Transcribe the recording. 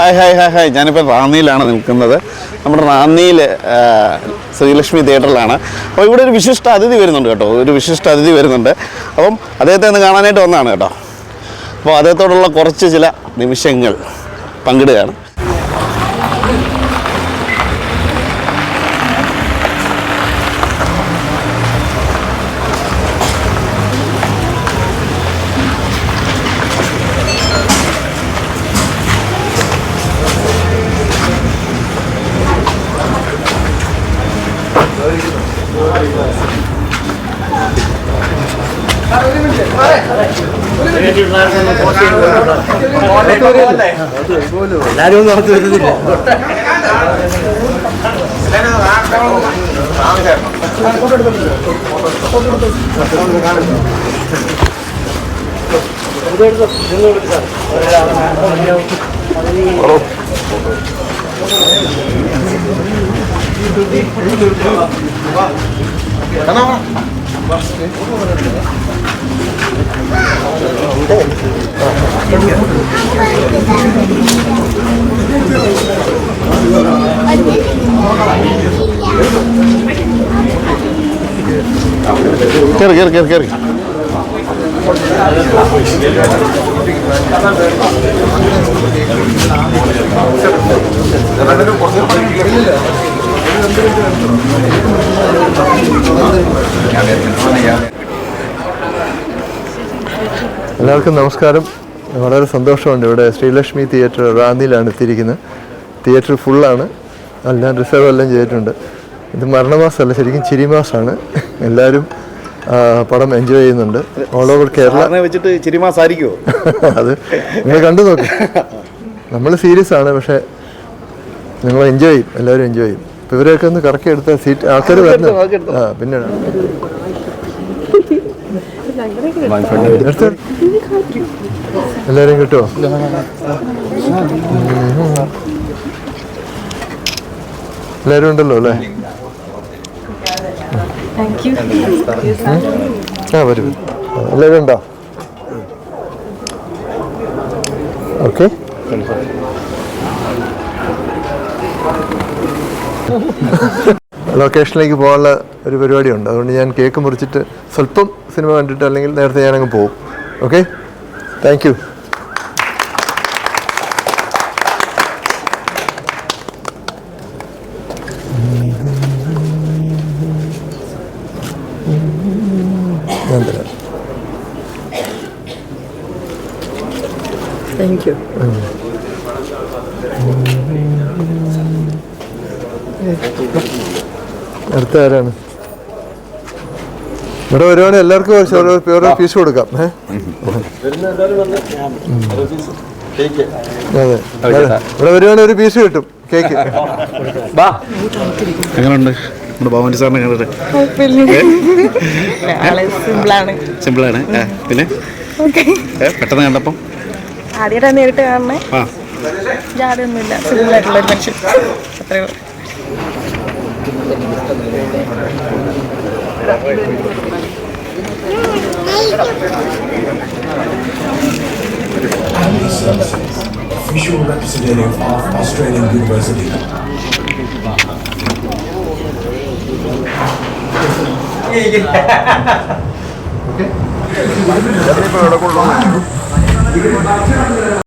Hi hi hi hi. ഞാനിപ്പോൾ റാന്നിയിലാണ് നിൽക്കുന്നത്. നമ്മുടെ റാന്നിയിൽ ശ്രീലക്ഷ്മി തിയേറ്ററിലാണ്. അപ്പോൾ ഇവിടെ ഒരു വിശിഷ്ട അതിഥി വരുന്നുണ്ട് കേട്ടോ. ഒരു വിശിഷ്ട അതിഥി വരുന്നുണ്ട്. അപ്പം അദ്ദേഹത്തെ ഒന്ന് കാണാനായിട്ട് വന്നതാണ് കേട്ടോ. അപ്പോൾ അദ്ദേഹത്തോടുള്ള കുറച്ച് ചില നിമിഷങ്ങൾ പങ്കിടുകയാണ്. എല്ലാരും നടത്തി വരുന്നില്ല കയറി കയറി കയറി കയറി എല്ലാവർക്കും നമസ്കാരം. വളരെ സന്തോഷമുണ്ട്. ഇവിടെ ശ്രീലക്ഷ്മി തിയേറ്റർ റാന്നിയിലാണ് എത്തിയിരിക്കുന്നത്. തിയേറ്റർ ഫുള്ളാണ്. എല്ലാം റിസർവ് എല്ലാം ചെയ്തിട്ടുണ്ട്. ഇത് മരണമാസമല്ല ശരിക്കും ചിരിമാസമാണ് എല്ലാവരും പടം എൻജോയ് ചെയ്യുന്നുണ്ട്. ഓൾ ഓവർ കേരള വെച്ചിട്ട് ചിരിമാസായിരിക്കുമോ അത് നിങ്ങൾ കണ്ടു നോക്ക്. നമ്മൾ സീരിയസ് ആണ് പക്ഷെ നിങ്ങൾ എൻജോയ് ചെയ്യും. എല്ലാവരും എൻജോയ് ചെയ്യും. ഇവരെയൊക്കെ ഒന്ന് കറക്കി എടുത്ത സീറ്റ് ആൾക്കാർ വരുന്നു ആ പിന്നെ എടുത്ത്. കിട്ടോ? എല്ലാവരും ഉണ്ടല്ലോ അല്ലേ? ആ വരും. എല്ലാവരും ഉണ്ടോ? ഓക്കെ. ലൊക്കേഷനിലേക്ക് പോകാനുള്ള ഒരു പരിപാടിയുണ്ട്. അതുകൊണ്ട് ഞാൻ കേക്ക് മുറിച്ചിട്ട് സ്വല്പം സിനിമ കണ്ടിട്ട് അല്ലെങ്കിൽ നേരത്തെ ഞാനങ്ങ് പോകും. ഓക്കെ താങ്ക് യു ഞാൻ തരാം. താങ്ക് യു അടുത്ത ആരാണ് ഇവിടെ വരുവാണ് എല്ലാവർക്കും ഒരു ഓരോ ഓരോ പീസ് കൊടുക്കാം. അതെ. ഇവിടെ വരുവാണ് ഒരു പീസ് കിട്ടും കേക്ക്. എങ്ങനെയുണ്ട് നമ്മുടെ ഭവന്തി സാറിനെ കണ്ടിട്ട് സിമ്പിളാണ് പിന്നെ? പെട്ടെന്ന് കണ്ടപ്പം? ആദ്യമായിട്ടാണ് നേരിട്ട് കാണണേ സിമ്പിൾ ആയിട്ടുള്ള ഒരു മനുഷ്യൻ. അത്രയോ official representative of Australian University.